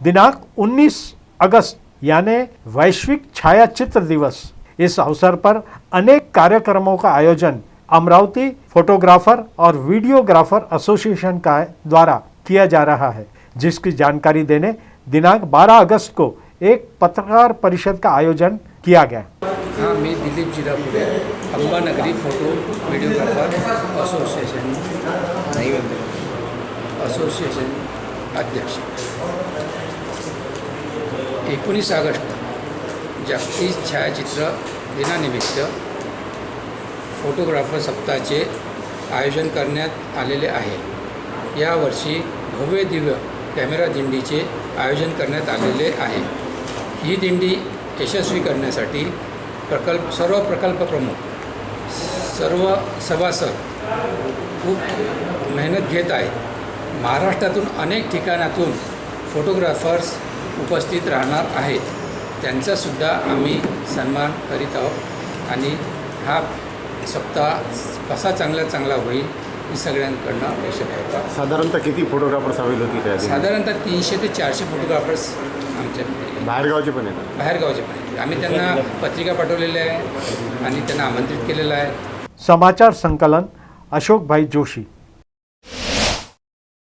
दिनांक 19 अगस्त, यानी वैश्विक छायाचित्र दिवस। इस अवसर पर अनेक कार्यक्रमों का आयोजन अमरावती फोटोग्राफर और वीडियोग्राफर एसोसिएशन का द्वारा किया जा रहा है, जिसकी जानकारी देने दिनांक 12 अगस्त को एक पत्रकार परिषद का आयोजन किया गया। हाँ, मी Dilip Jirapure Ambanagari photo videographer association association अध्यक्ष. एकोणीस ऑगस्ट जागतिक छायाचित्र दिनानिमित्त फोटोग्राफर सप्ताहाचे आयोजन करण्यात आलेले आहे. यावर्षी भव्य दिव्य कॅमेरा दिंडीचे आयोजन करण्यात आलेले आहे. ही दिंडी यशस्वी करण्यासाठी प्रकल्प सर्व प्रकल्प प्रमुख सर्व सभासद खूप मेहनत घेत आहेत. महाराष्ट्रातून अनेक ठिकाणातून फोटोग्राफर्स उपस्थित राहणार आहेत. त्यांचासुद्धा आम्ही सन्मान करीत आहोत. आणि हा सप्ताह कसा चांगला चांगला होईल ही सगळ्यांकडनं अपेक्षा ठेवतो साधारणतः किती फोटोग्राफर्स हवेल होती त्या? साधारणतः तीनशे ते चारशे फोटोग्राफर्स आमच्याकडे बाहेरगावचे पण येतात बाहेरगावचे पण आहेत. आम्ही त्यांना पत्रिका पाठवलेल्या आहे आणि त्यांना आमंत्रित केलेलं आहे. समाचार संकलन अशोक भाई जोशी.